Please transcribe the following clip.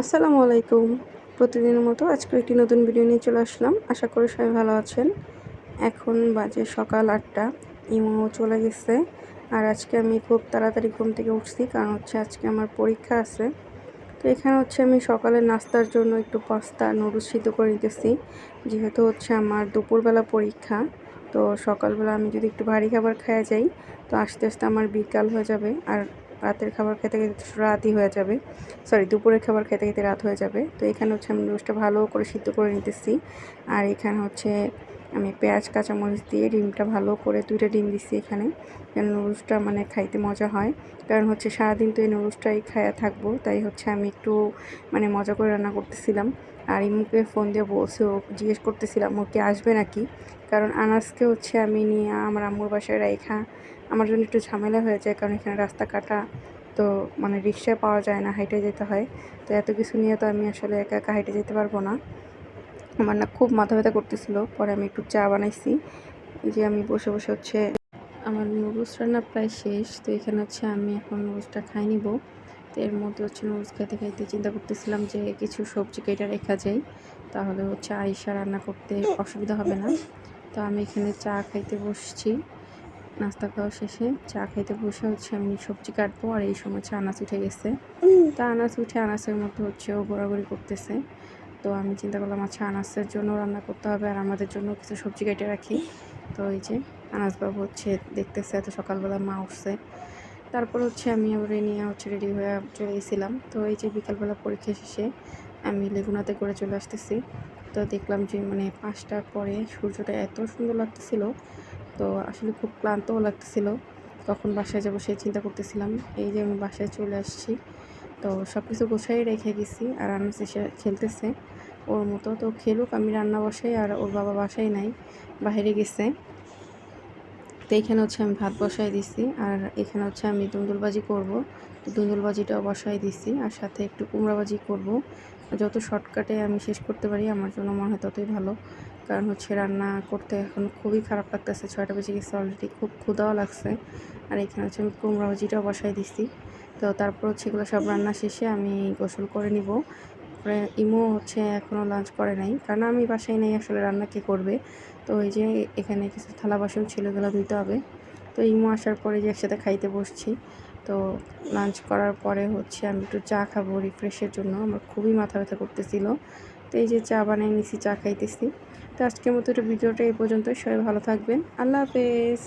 আসসালামু আলাইকুম। প্রতিদিনের মতো আজকে একটি নতুন ভিডিও নিয়ে চলে আসলাম। আশা করি সবাই ভালো আছেন। এখন বাজে সকাল আটটা। ইমো চলে গেছে। আর আজকে আমি খুব তাড়াতাড়ি ঘুম থেকে উঠছি কারণ হচ্ছে আজকে আমার পরীক্ষা আছে। তো এখানে হচ্ছে আমি সকালে নাস্তার জন্য একটু পাস্তা, নুডলস সিদ্ধ করে নিতেছি। যেহেতু হচ্ছে আমার দুপুরবেলা পরীক্ষা, তো সকালবেলা আমি যদি একটু ভারী খাবার খাওয়া যাই, তো আস্তে আস্তে আমার বিকাল হয়ে যাবে। আর রাতের খাবার খেতে খেতে রাতই হয়ে যাবে। সরি দুপুরের খাবার খেতে খেতে রাত হয়ে যাবে। তো এখানে হচ্ছে আমি নুডলসটা ভালো করে সিদ্ধ করে নিতেছি। আর এখানে হচ্ছে আমি পেঁয়াজ, কাঁচামরিচ দিয়ে ডিমটা ভালো করে দুইটা ডিম দিচ্ছি এখানে, যেন নুডলসটা মানে খাইতে মজা হয়। কারণ হচ্ছে সারাদিন তো এই নুডলসটাই খায়া থাকব, তাই হচ্ছে আমি একটু মানে মজা করে রান্না করতেছিলাম। আর ইমুকে ফোন দিয়ে বলছে, ও জিজ্ঞেস করতেছিলাম, ও কি আসবে নাকি? কারণ আনাজকে হচ্ছে আমি নিয়ে আমার আম্মুর বাসায় রেখা আমার জন্য একটু ঝামেলা হয়ে যায়, কারণ এখানে রাস্তা কাটা, তো মানে রিক্সায় পাওয়া যায় না, হাইটে যেতে হয়। তো এত কিছু নিয়ে তো আমি আসলে একা একা হাইটে যেতে পারব না। আমার না খুব মাথা ব্যথা করতেছিল। পরে আমি একটু চা বানাইছি। এই যে আমি বসে বসে হচ্ছে আমার নুডলস রান্না প্রায় শেষ। তো এখানে হচ্ছে আমি এখন নুডলসটা খাই নিব। তো এর মধ্যে হচ্ছে নুডলস খাইতে খাইতে চিন্তা করতেছিলাম যে কিছু সবজি কেটে রেখা যায়। তাহলে হচ্ছে আইসা রান্না করতে অসুবিধা হবে না। তো আমি এখানে চা খাইতে বসছি। নাস্তা খাওয়া শেষে চা খাইতে বসে হচ্ছে আমি সবজি কাটবো। আর এই সময় হচ্ছে আনাজ উঠে গেছে। তা আনাজ উঠে আনাজের মধ্যে হচ্ছে ও ঘোরাঘুরি করতেছে। তো আমি চিন্তা করলাম আচ্ছা আনাসের জন্য রান্না করতে হবে আর আমাদের জন্য কিছু সবজি কেটে রাখি। তো এই যে আনাসবাবু হচ্ছে দেখতেছে, এত সকালবেলা মা উঠছে। তারপর হচ্ছে আমি আবার নিয়ে হচ্ছে রেডি হয়ে চলে গেছিলাম। তো এই যে বিকালবেলা পরীক্ষা শেষে আমি লেগুনাতে করে চলে আসতেছি। তো দেখলাম যে মানে পাঁচটার পরে সূর্যটা এত সুন্দর লাগতেছিল। তো আসলে খুব ক্লান্তও লাগতেছিল। কখন বাসায় যাব সেই চিন্তা করতেছিলাম। এই যে আমি বাসায় চলে আসছি। তো সব কিছু গোছাই রেখে গেছি আর আমি এসে খেলতেছে। ওর মতো তো খেলুক, আমি রান্না বসাই আর ওর বাবা বাসায় নাই, বাইরে গেছে। তো এখানে হচ্ছে আমি ভাত বসাই দিছি আর এখানে হচ্ছে আমি দুন্দুলবাজি করব। তো দুন্দুলবাজিটাও বসাই দিছি আর সাথে একটু কুমড়াবাজি করব। যত শর্টকাটে আমি শেষ করতে পারি আমার জন্য মনে হয় ততই ভালো। কারণ হচ্ছে রান্না করতে এখন খুবই খারাপ লাগতেছে, ছয়টা বেজে গেছে অলরেডি খুব ক্ষুদাও লাগছে। আর এখানে হচ্ছে আমি কুমড়াবাজিটাও বসাই দিছি। তো তারপর হচ্ছে এগুলো সব রান্না শেষে আমি গোসল করে নিব। তারপরে ইমো হচ্ছে এখনও লাঞ্চ করে নাই। কারণ আমি বাসায় নেই আসলে রান্না কে করবে। তো এই যে এখানে কিছু থালা বাসন ছিল এগুলো ধুইতে হবে। তো ইমো আসার পরে যে একসাথে খাইতে বসছি। তো লাঞ্চ করার পরে হচ্ছে আমি একটু চা খাব রিফ্রেশের জন্য। আমার খুবই মাথা ব্যথা করতেছিল। তো এই যে চা বানিয়ে নিছি, চা খাইতেছি। তো আজকের মতো একটু ভিডিওটা এই পর্যন্ত সবাই ভালো থাকবেন। আল্লাহ হাফেজ।